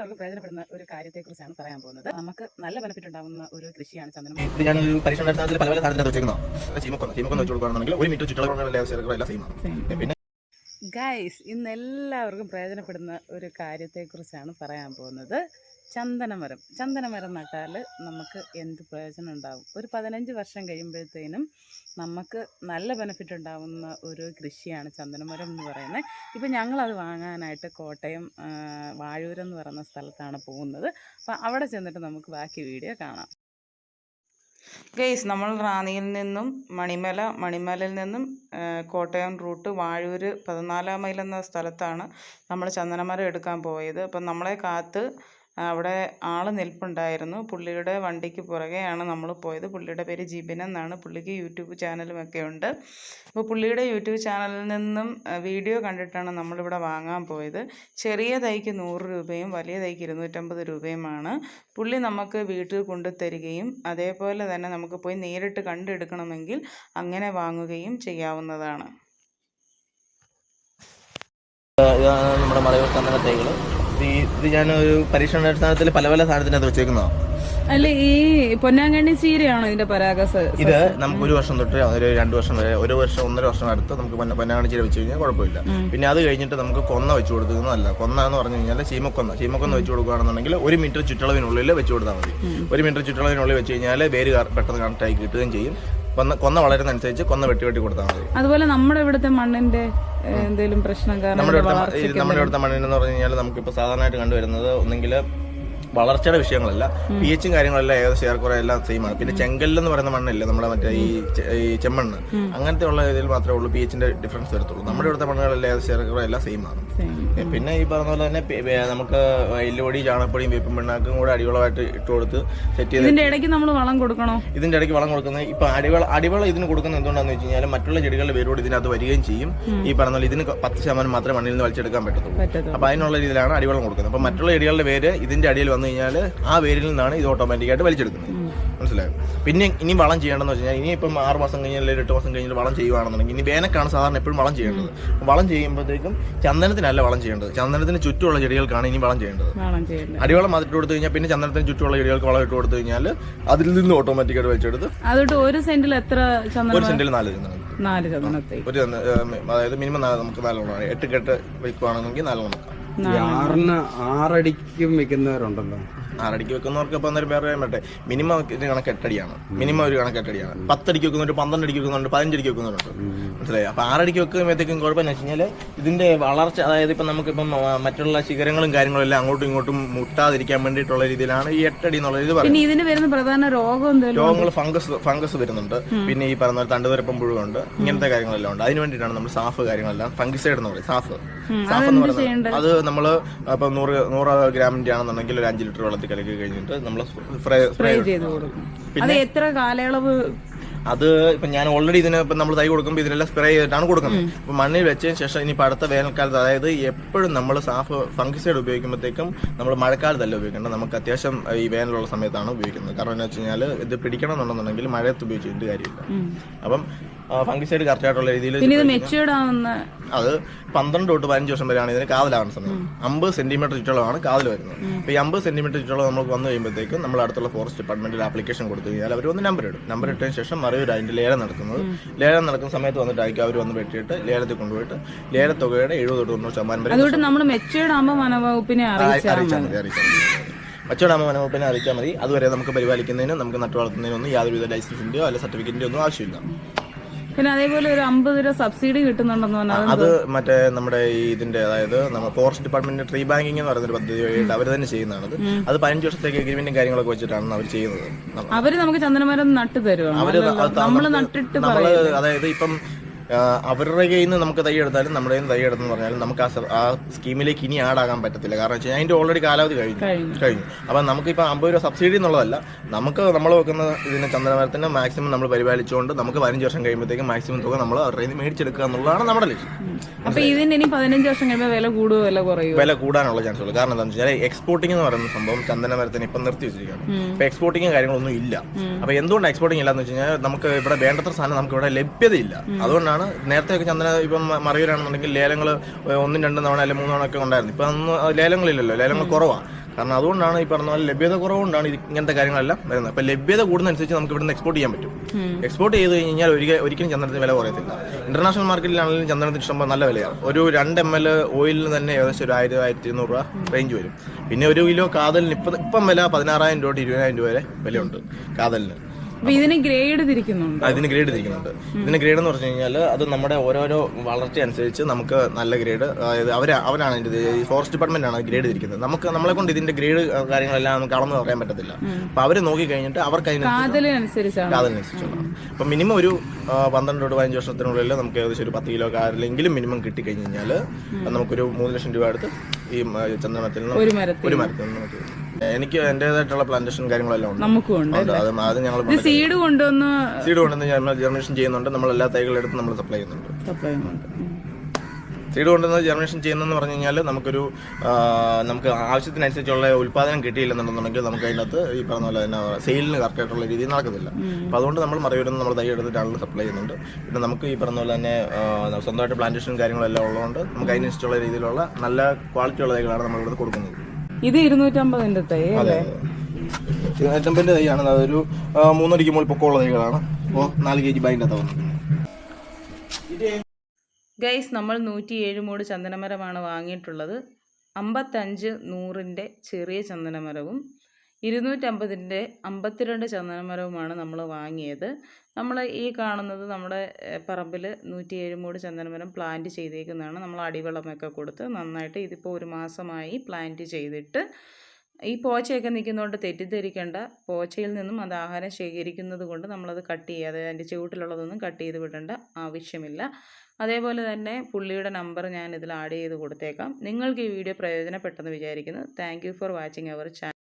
എല്ലാവർക്കും പ്രയോജനപ്പെടുന്ന ഒരു കാര്യത്തെക്കുറിച്ചാണ് പറയാൻ പോകുന്നത്. നമുക്ക് നല്ല ബെനിഫിറ്റ് ഉണ്ടാവുന്ന ഒരു കൃഷിയാണ് ചന്ദനം. ഇത് ഞാൻ ഒരു പരീക്ഷണ അടിസ്ഥാനത്തിൽ പല പല സാധനത്തിന് വെച്ചിരിക്കുന്നതാണ് ചീമക്കൊന്ന ചീമക്കൊന്ന വെച്ച് കൊടുക്കുകയാണെങ്കിൽ ഒരു മീറ്റർ എല്ലാം സെയിം പിന്നെ? ഗൈസ് ഇന്ന് എല്ലാവർക്കും പ്രയോജനപ്പെടുന്ന ഒരു കാര്യത്തെക്കുറിച്ചാണ് പറയാൻ പോകുന്നത്. ചന്ദനമരം ചന്ദനമരം നട്ടാൽ നമുക്ക് എന്ത് പ്രയോജനം ഉണ്ടാവും ഒരു പതിനഞ്ച് വർഷം കഴിയുമ്പോഴത്തേനും നമുക്ക് നല്ല ബെനഫിറ്റ് ഉണ്ടാവുന്ന ഒരു കൃഷിയാണ് ചന്ദനമരം എന്ന് പറയുന്നത്. ഇപ്പോൾ ഞങ്ങളത് വാങ്ങാനായിട്ട് കോട്ടയം വാഴൂരെന്ന് പറയുന്ന സ്ഥലത്താണ് പോകുന്നത്. അപ്പോൾ അവിടെ ചെന്നിട്ട് നമുക്ക് ബാക്കി വീഡിയോ കാണാം. ഗെയ്സ് നമ്മൾ റാന്നിയിൽ നിന്നും മണിമല മണിമലയിൽ നിന്നും കോട്ടയം റൂട്ട് വാഴൂര് പതിനാലാം മൈൽ എന്ന സ്ഥലത്താണ് നമ്മൾ ചന്ദനമരം എടുക്കാൻ പോയത്. അപ്പം നമ്മളെ കാത്ത് അവിടെ ആൾ നിൽപ്പുണ്ടായിരുന്നു. പുള്ളിയുടെ വണ്ടിക്ക് പുറകെയാണ് നമ്മൾ പോയത്. പുള്ളിയുടെ പേര് ജിബിൻ എന്നാണ്. പുള്ളിക്ക് യൂട്യൂബ് ചാനലും ഒക്കെ ഉണ്ട്. അപ്പോൾ പുള്ളിയുടെ യൂട്യൂബ് ചാനലിൽ നിന്നും വീഡിയോ കണ്ടിട്ടാണ് നമ്മളിവിടെ വാങ്ങാൻ പോയത്. ചെറിയ തൈക്ക് നൂറ് രൂപയും വലിയ തൈക്ക് ഇരുന്നൂറ്റമ്പത് രൂപയുമാണ്. പുള്ളി നമുക്ക് വീട്ടിൽ കൊണ്ടുതരികയും അതേപോലെ തന്നെ നമുക്ക് പോയി നേരിട്ട് കണ്ടെടുക്കണമെങ്കിൽ അങ്ങനെ വാങ്ങുകയും ചെയ്യാവുന്നതാണ്. നമ്മുടെ മലയൂർ കന്നട തൈകൾ ഈ- ഇത് ഞാൻ ഒരു പരീക്ഷണ അടിസ്ഥാനത്തിൽ പല പല സാധനത്തിനകത്ത് വെച്ചേക്കുന്നതാണ് അല്ല ഈ പൊന്നാങ്കണ്ണി ചീരയാണോ ഇതിന്റെ പരാഗസ് ഇത് നമുക്ക് ഒരു വർഷം തൊട്ട് ഒരു രണ്ട് വർഷം വരെ ഒരു വർഷം ഒന്നര വർഷം അടുത്ത് നമുക്ക് പൊന്നാങ്കണ്ണി ചീര വെച്ച് കഴിഞ്ഞാൽ കുഴപ്പമില്ല. പിന്നെ അത് കഴിഞ്ഞിട്ട് നമുക്ക് കൊന്ന വെച്ച് കൊടുക്കുന്നതല്ല. കൊന്ന എന്ന് പറഞ്ഞു കഴിഞ്ഞാൽ ചീമക്കൊന്ന. ചീമക്കൊന്ന വെച്ച് കൊടുക്കുകയാണെന്നുണ്ടെങ്കിൽ ഒരു മീറ്റർ ചുറ്റളവിനുള്ളിൽ വെച്ച് കൊടുത്താൽ മതി. ഒരു മീറ്റർ ചുറ്റളവിനുള്ളിൽ വെച്ച് കഴിഞ്ഞാൽ വേര് പെട്ടെന്ന് കണക്ട് ആയി കിട്ടുകയും ചെയ്യും. കൊന്ന കൊന്ന വളരുന്നതനുസരിച്ച് കൊന്ന വെട്ടി വെട്ടി കൊടുത്താൽ മതി. അതുപോലെ നമ്മുടെ ഇവിടുത്തെ മണ്ണിന്റെ എന്തെങ്കിലും പ്രശ്നം കാരണം നമ്മുടെ അടുത്ത എന്ന് നമ്മുടെ മണ്ണിനെന്ന് പറഞ്ഞു കഴിഞ്ഞാൽ നമുക്കിപ്പോൾ സാധാരണയായിട്ട് കണ്ടുവരുന്നത് ഒന്നെങ്കിൽ വളർച്ചയുടെ വിഷയങ്ങളല്ല പി എച്ചും കാര്യങ്ങളെല്ലാം ഏകദേശം ഏറെക്കുറെ എല്ലാം സെയിം ആണ്. പിന്നെ ചെങ്കല്ലെന്ന് പറയുന്ന മണ്ണില്ലേ നമ്മുടെ മറ്റേ ഈ ചെമ്മണ്ണ് അങ്ങനത്തെ ഉള്ള ഇതിൽ മാത്രമേ ഉള്ളൂ പി എച്ചിന്റെ ഡിഫറൻസ് വരത്തുള്ളൂ. നമ്മുടെ ഇവിടുത്തെ മണ്ണുകളെല്ലാം ഏകദേശം ഏറെക്കുറെ എല്ലാം സെയിം ആണ്. പിന്നെ ഈ പറഞ്ഞ പോലെ തന്നെ നമുക്ക് എല്ലുപൊടി ചാണപ്പൊടിയും വേപ്പും പിണ്ണാക്കും കൂടെ അടിവളമായിട്ട് ഇട്ട് കൊടുത്ത് സെറ്റ് ചെയ്ത് ഇതിന്റെ ഇടയ്ക്ക് നമ്മൾ വളം കൊടുക്കണോ? ഇതിന്റെ ഇടയ്ക്ക് വളം കൊടുക്കുന്നത്. ഇപ്പൊ അടിവള അടിവള ഇതിന് കൊടുക്കുന്നത് എന്തുകൊണ്ടാന്ന് വെച്ച് കഴിഞ്ഞാൽ മറ്റുള്ള ചെടികളുടെ വേരോട് ഇതിനകത്ത് വരികയും ചെയ്യും. ഈ പറഞ്ഞ പോലെ ഇതിന് പത്ത് ശതമാനം മാത്രമേ മണ്ണിൽ നിന്ന് വലിച്ചെടുക്കാൻ പറ്റത്തുള്ളൂ. അപ്പൊ അതിനുള്ള രീതിയിലാണ് അടിവളം കൊടുക്കുന്നത്. അപ്പൊ മറ്റുള്ള ചെടികളുടെ വേര് ഇതിന്റെ അടിയിൽ വന്നു കഴിഞ്ഞാൽ ആ വേരിൽ നിന്നാണ് ഇത് ഓട്ടോമാറ്റിക്കായിട്ട് വലിച്ചെടുക്കുന്നത്. മനസ്സിലായോ? പിന്നെ ഇനി വളം ചെയ്യേണ്ടതെന്ന് വെച്ച് കഴിഞ്ഞാൽ ഇനി ഇപ്പം ആറ് മാസം കഴിഞ്ഞാൽ അല്ലെങ്കിൽ എട്ട് മാസം കഴിഞ്ഞിട്ട് വളം ചെയ്യുവാണെന്നുണ്ടെങ്കിൽ ഇനി വേനക്കാണ് സാധാരണ എപ്പോഴും വളം ചെയ്യേണ്ടത്. വളം ചെയ്യുമ്പോഴത്തേക്കും ചന്ദനത്തിനല്ല വളം ചെയ്യേണ്ടത്. ചന്ദനത്തിന് ചുറ്റുമുള്ള ചെടികൾക്കാണ് ഇനി വളം ചെയ്യേണ്ടത്. വളം ചെയ്യണ്ട അടിവളം അതിട്ട് കൊടുത്തു കഴിഞ്ഞാൽ പിന്നെ ചന്ദനത്തിന് ചുറ്റുമുള്ള ചെടികൾക്ക് വളം ഇട്ട് കൊടുത്തു കഴിഞ്ഞാൽ അതിൽ നിന്ന് ഓട്ടോമാറ്റിക്കായിട്ട് വെച്ചെടുത്ത് അതുകൊണ്ട് ഒരു സെന്റിൽ എത്ര ഒരു സെന്റിൽ നാല് ചന്ദനം നാല് ഒരു അതായത് മിനിമം നമുക്ക് നാലെണ്ണം എട്ട് കെട്ട് വെക്കുവാണെങ്കിൽ നാലെണ്ണം ആറിന് ആറടിക്കും വെക്കുന്നവരുണ്ടല്ലോ. ആറടിക്ക് വെക്കുന്നവർക്ക് ഇപ്പം അന്നേരം വേറെ കാര്യം പറ്റേ മിനിമം ഒരു കണക്ക് എട്ടടിയാണ്. മിനിമം ഒരു കണക്ക് എട്ടടിയാണ്. പത്തടിക്ക് വെക്കുന്നുണ്ട് പന്ത്രണ്ട് അടിക്ക് വെക്കുന്നുണ്ട് പതിനഞ്ചടിക്ക് വെക്കുന്നുണ്ട് മനസ്സിലായി? അപ്പൊ ആറടിക്ക് വെക്കുമ്പോഴത്തേക്കും കുഴപ്പമെന്ന് വെച്ച് കഴിഞ്ഞാൽ ഇതിന്റെ വളർച്ച അതായത് ഇപ്പം നമുക്കിപ്പം മറ്റുള്ള ശിഖരങ്ങളും കാര്യങ്ങളും എല്ലാം അങ്ങോട്ടും ഇങ്ങോട്ടും മുട്ടാതിരിക്കാൻ വേണ്ടിയിട്ടുള്ള രീതിയിലാണ് ഈ എട്ടടി എന്നുള്ള ഇത് പറയുന്നത്. ഇതിന് വരുന്ന പ്രധാന രോഗം രോഗങ്ങൾ ഫംഗസ് ഫംഗസ് വരുന്നുണ്ട്. പിന്നെ ഈ പറഞ്ഞ പോലെ തണ്ടുവരപ്പം പുഴുവുണ്ട്. ഇങ്ങനത്തെ കാര്യങ്ങളെല്ലാം ഉണ്ട്. അതിന് വേണ്ടിയിട്ടാണ് നമ്മൾ സാഫ് കാര്യങ്ങളെല്ലാം ഫംഗിസൈഡ് എന്ന് പറയും സാഫ്. സാഫ് എന്ന് പറയുന്നത്. അത് നമ്മൾ ഇപ്പൊ നൂറ് നൂറ് ഗ്രാമിന്റെ ആണെന്നുണ്ടെങ്കിൽ ഒരു അഞ്ച് ലിറ്റർ വെള്ളത്തിൽ കലക്കി കഴിഞ്ഞിട്ട് നമ്മൾ സ്പ്രേ ചെയ്ത് കൊടുക്കും. അത് എത്ര കാലയളവ്? അത് ഇപ്പൊ ഞാൻ ഓൾറെഡി ഇതിന് ഇപ്പൊ നമ്മൾ തൈ കൊടുക്കുമ്പോൾ ഇതിനെല്ലാം സ്പ്രേ ചെയ്തിട്ടാണ് കൊടുക്കുന്നത്. അപ്പൊ മണ്ണിൽ വെച്ചതിന് ശേഷം ഇനി അടുത്ത വേനൽക്കാലത്ത് അതായത് എപ്പോഴും നമ്മൾ സാഫ് ഫംഗിസൈഡ് ഉപയോഗിക്കുമ്പോഴത്തേക്കും നമ്മൾ മഴക്കാലത്തല്ല ഉപയോഗിക്കേണ്ടത്? നമുക്ക് അത്യാവശ്യം ഈ വേനലുള്ള സമയത്താണ് ഉപയോഗിക്കുന്നത്. കാരണം എന്താ വെച്ച് കഴിഞ്ഞാൽ ഇത് പിടിക്കണം എന്നുണ്ടെന്നുണ്ടെങ്കിൽ മഴയത്ത് ഉപയോഗിച്ചിട്ട് കാര്യമില്ല. അപ്പം ഫംഗിസൈഡ് കറക്റ്റ് ആയിട്ടുള്ള രീതിയിൽ അത് പന്ത്രണ്ട് തൊട്ട് പതിനഞ്ച് വർഷം വരെയാണ് ഇതിന് കാതലാവുന്ന സമയം. അമ്പത് സെന്റിമീറ്റർ ചുറ്റളവാണ് കാതൽ വരുന്നത്. അപ്പൊ ഈ അമ്പത് സെന്റിമീറ്റർ ചുറ്റളവ് നമുക്ക് വന്നു കഴിയുമ്പോഴത്തേക്കും നമ്മൾ അടുത്തുള്ള ഫോറസ്റ്റ് ഡിപ്പാർട്ട്മെന്റിൽ ആപ്ലിക്കേഷൻ കൊടുത്തു കഴിഞ്ഞാൽ അവർ വന്ന് നമ്പർ ഇടും. നമ്പർ ഇട്ടതിന് ശേഷം മറയൂർ അതിന്റെ ലേലം നടക്കുന്നത് ലേലം നടക്കുന്ന സമയത്ത് വന്നിട്ടായിരിക്കും അവർ വന്ന് വെട്ടിയിട്ട് ലേലത്തിൽ കൊണ്ടുപോയിട്ട് ലേലത്തുകയുടെ എഴുപത് തൊട്ട് തൊണ്ണൂറ് ശതമാനം വരെ നമ്മൾ മെച്യൂർഡ് ആകുമ്പോൾ വനവകുപ്പിനെ അറിയിച്ചാൽ മതി അറിയിച്ചാൽ മതി. മറ്റോടാകുമ്പോൾ വനവകുപ്പിനെ അറിയിച്ചാൽ മതി. അതുവരെ നമുക്ക് പരിപാലിക്കുന്നതിനും നമുക്ക് നട്ടു വളർത്തുന്നതിനൊന്നും യാതൊരുവിധ ലൈസൻസിന്റെയോ അല്ല സർട്ടിഫിക്കറ്റിന്റെയോ ഒന്നും ആവശ്യമില്ല. പിന്നെ അതേപോലെ ഒരു അമ്പത് രൂപ സബ്സിഡി കിട്ടുന്നുണ്ടെന്ന് പറഞ്ഞാൽ അത് മറ്റേ നമ്മുടെ ഈ ഇതിന്റെ അതായത് നമ്മുടെ ഫോറസ്റ്റ് ഡിപ്പാർട്ട്മെന്റ് ട്രീ ബാങ്കിങ് എന്ന് പറയുന്ന ഒരു പദ്ധതി വഴിയായിട്ട് അവർ തന്നെ ചെയ്യുന്നതാണ് അത്. പതിനഞ്ച് വർഷത്തേക്ക് എഗ്രിമെന്റും കാര്യങ്ങളൊക്കെ വെച്ചിട്ടാണ് അവർ ചെയ്യുന്നത്. അവർ നമുക്ക് ചന്ദനമരം നട്ടു തരുവാണ്. നമ്മൾ നട്ടിട്ട് നമ്മൾ അതായത് ഇപ്പം അവരുടെ കയ്യിൽ നിന്ന് നമുക്ക് തൈ എടുത്താലും നമ്മുടെ കയ്യിൽ നിന്ന് തൈ എടുത്തെന്ന് പറഞ്ഞാലും നമുക്ക് ആ ആ സ്കീമിലേക്ക് ഇനി ആഡാകാൻ പറ്റത്തില്ല. കാരണം വെച്ചാൽ അതിന്റെ ഓൾറെഡി കാലാവധി കഴിഞ്ഞു. കഴിഞ്ഞു. അപ്പം നമുക്കിപ്പോൾ അമ്പത് രൂപ സബ്സിഡി എന്നുള്ളതല്ല നമുക്ക് നമ്മൾ വെക്കുന്ന ഇതിന് ചന്ദനമരത്തിന് മാക്സിമം നമ്മൾ പരിപാലിച്ചുകൊണ്ട് നമുക്ക് പതിനഞ്ച് വർഷം കഴിയുമ്പോഴത്തേക്കും മാക്സിമം തുക നമ്മൾ അവരുടെ നിന്ന് മേടിച്ചെടുക്കുക എന്നുള്ളതാണ് നമ്മുടെ ലക്ഷ്യം. അപ്പൊ ഇതിന് ഇനി പതിനഞ്ച് വർഷം കഴിയുമ്പോൾ വില കൂടുമോ വില കുറയുമോ വില കൂടാനുള്ള ചാൻസ് ഉള്ളൂ. കാരണം എന്താണെന്ന് വെച്ചാൽ എക്സ്പോർട്ടിംഗ് എന്ന് പറയുന്ന സംഭവം ചന്ദനമരത്തിന് ഇപ്പം നിർത്തി വെച്ചിരിക്കുകയാണ്. ഇപ്പൊ എക്സ്പോർട്ടിംഗ് കാര്യങ്ങളൊന്നും ഇല്ല. അപ്പൊ എന്തുകൊണ്ട് എക്സ്പോർട്ടിംഗ് ഇല്ലാന്ന് വെച്ച് കഴിഞ്ഞാൽ നമുക്ക് ഇവിടെ വേണ്ടത്ര സാധനം നമുക്ക് ഇവിടെ ലഭ്യതയില്ല അതുകൊണ്ടാണ് നേരത്തെ ഒക്കെ ചന്ദന ഇപ്പം മറിയൂരാണെന്നുണ്ടെങ്കിൽ ലേലങ്ങൾ ഒന്നും രണ്ടും തവണ അല്ലെങ്കിൽ മൂന്ന് തവണ ഒക്കെ ഉണ്ടായിരുന്നു. ഇപ്പം അന്ന് ലേലങ്ങളില്ലല്ലോ. ലേലങ്ങൾ കുറവാണ് കാരണം അതുകൊണ്ടാണ് ഈ പറഞ്ഞ പോലെ ലഭ്യത കുറവുകൊണ്ടാണ് ഇങ്ങനത്തെ കാര്യങ്ങളെല്ലാം വരുന്നത്. അപ്പോൾ ലഭ്യത കൂടുന്നതനുസരിച്ച് നമുക്ക് ഇവിടുന്ന് എക്സ്പോർട്ട് ചെയ്യാൻ പറ്റും. എക്സ്പോർട്ട് ചെയ്ത് കഴിഞ്ഞാൽ ഒരിക്കൽ ഒരിക്കലും ചന്ദനത്തിന് വില കുറയത്തില്ല. ഇന്റർനാഷണൽ മാർക്കറ്റിലാണെങ്കിലും ചന്ദനത്തിന് ഇഷ്ടംപോലെ നല്ല വിലയാണ്. ഒരു രണ്ട് എം എൽ ഓയിലിന് തന്നെ ഏകദേശം ഒരു ആയിരം ആയിരത്തി ഇരുന്നൂറ് രൂപ റേഞ്ച് വരും. പിന്നെ ഒരു കിലോ കാതലിന് ഇപ്പം ഇപ്പം വില പതിനാറായിരം രൂപ ഇരുപതിനായിരം രൂപ വരെ വിലയുണ്ട് കാതലിന്. അപ്പൊ ഇതിന് ഗ്രേഡ് തിരിക്കുന്നുണ്ട്? അതിന് ഗ്രേഡ് തിരിക്കുന്നുണ്ട്. ഇതിന് ഗ്രേഡ് എന്ന് പറഞ്ഞു കഴിഞ്ഞാൽ അത് നമ്മുടെ ഓരോരോ വളർച്ച അനുസരിച്ച് നമുക്ക് നല്ല ഗ്രേഡ് അതായത് അവർ അവരാണ് ഇതിന്റെ ഈ ഫോറസ്റ്റ് ഡിപ്പാർട്ട്മെന്റ് ആണ് ഗ്രേഡ് തിരിക്കുന്നത്. നമുക്ക് നമ്മളെ കൊണ്ട് ഇതിന്റെ ഗ്രേഡ് കാര്യങ്ങളെല്ലാം നമുക്ക് അളന്ന് പറയാൻ പറ്റത്തില്ല. അപ്പൊ അവർ നോക്കി കഴിഞ്ഞിട്ട് അവർക്ക് അതിനനുസരിച്ച് കാതലിനനുസരിച്ചാണ്. അതിനനുസരിച്ചുള്ള അപ്പൊ മിനിമം ഒരു പന്ത്രണ്ട് തൊട്ട് പതിനഞ്ച് വർഷത്തിനുള്ളിൽ നമുക്ക് ഏകദേശം ഒരു പത്ത് കിലോ കാറിലെങ്കിലും മിനിമം കിട്ടി കഴിഞ്ഞ് കഴിഞ്ഞാൽ നമുക്കൊരു മൂന്ന് ലക്ഷം രൂപ അടുത്ത് ഈ നിന്ന് ഒരു മരത്തിൽ ഒരു മരത്തിൽ നിന്ന് നമുക്ക് എനിക്ക് എന്റേതായിട്ടുള്ള പ്ലാന്റേഷൻ കാര്യങ്ങളെല്ലാം ഉണ്ട്. നമുക്കും ഉണ്ട് ഉണ്ട്. അത് അത് ഞങ്ങൾ ഇത് സീഡ് കൊണ്ടുവന്ന് സീഡ് കൊണ്ടുവന്ന് ജർമിനേഷൻ ചെയ്യുന്നുണ്ട്. നമ്മൾ എല്ലാ എടുത്ത് നമ്മൾ സപ്ലൈ ചെയ്യുന്നുണ്ട്. സപ്ലൈ ചെയ്യുന്നുണ്ട്. ഉം. സീഡ് കൊണ്ടുവന്ന് ജെർമിനേഷൻ ചെയ്യുന്നതെന്ന് പറഞ്ഞു കഴിഞ്ഞാൽ നമുക്കൊരു നമുക്ക് ആവശ്യത്തിനനുസരിച്ചുള്ള ഉൽപ്പാദനം കിട്ടിയില്ലെന്നുണ്ടെന്നുണ്ടെങ്കിൽ നമുക്ക് അതിനകത്ത് ഈ പറഞ്ഞ പോലെ തന്നെ സെയിലിന് കറക്റ്റായിട്ടുള്ള രീതിയിൽ നടക്കുന്നില്ല അപ്പോൾ അതുകൊണ്ട് നമ്മൾ മറയൂരിൽ നമ്മൾ തൈ എടുത്തിട്ടാണ് സപ്ലൈ ചെയ്യുന്നുണ്ട്. പിന്നെ നമുക്ക് ഈ പറഞ്ഞ പോലെ തന്നെ സ്വന്തമായിട്ട് പ്ലാന്റേഷൻ കാര്യങ്ങളെല്ലാം ഉള്ളതുകൊണ്ട് നമുക്ക് അതിനനുസരിച്ചുള്ള രീതിയിലുള്ള നല്ല ക്വാളിറ്റി ഉള്ള തൈകളാണ് നമ്മൾ ഇവിടെ കൊടുക്കുന്നത്. ഇത് ഇരുന്നൂറ്റമ്പതിന്റെ തൈ അല്ലേ? ഇരുന്നൂറ്റമ്പതിന്റെ തൈയാണ്. അതൊരു മൂന്നരയ്ക്ക് മൂന്നടിക്ക് മുകളിൽ പൊക്കമുള്ള തൈകളാണ്. അപ്പോൾ നാല് കെ ജി ബൈന്റെ തവണ ഗൈസ് നമ്മൾ നൂറ്റി ഏഴ് മൂട് ചന്ദനമരമാണ് വാങ്ങിയിട്ടുള്ളത്. അമ്പത്തഞ്ച് നൂറിന്റെ ചെറിയ ചന്ദനമരവും ഇരുന്നൂറ്റമ്പതിന്റെ അമ്പത്തിരണ്ട് ചന്ദനമരവുമാണ് നമ്മൾ വാങ്ങിയത്. നമ്മൾ ഈ കാണുന്നത് നമ്മുടെ പറമ്പിൽ നൂറ്റി ഏഴ് മൂട് ചന്ദനമരം പ്ലാന്റ് ചെയ്തേക്കുന്നതാണ്. നമ്മൾ അടിവെള്ളമൊക്കെ കൊടുത്ത് നന്നായിട്ട് ഇതിപ്പോൾ ഒരു മാസമായി പ്ലാന്റ് ചെയ്തിട്ട് ഈ പോച്ചയൊക്കെ നിൽക്കുന്നതുകൊണ്ട് തെറ്റിദ്ധരിക്കേണ്ട. പോച്ചയിൽ നിന്നും അത് ആഹാരം ശേഖരിക്കുന്നത് കൊണ്ട് നമ്മളത് കട്ട് ചെയ്യുക. അതായത് അതിന്റെ ചുവട്ടിലുള്ളതൊന്നും കട്ട് ചെയ്ത് വിടേണ്ട ആവശ്യമില്ല. അതേപോലെ തന്നെ പുള്ളിയുടെ നമ്പർ ഞാൻ ഇതിൽ ആഡ് ചെയ്ത് കൊടുത്തേക്കാം. നിങ്ങൾക്ക് ഈ വീഡിയോ പ്രയോജനപ്പെട്ടെന്ന് വിചാരിക്കുന്നു. Thank for watching our channel.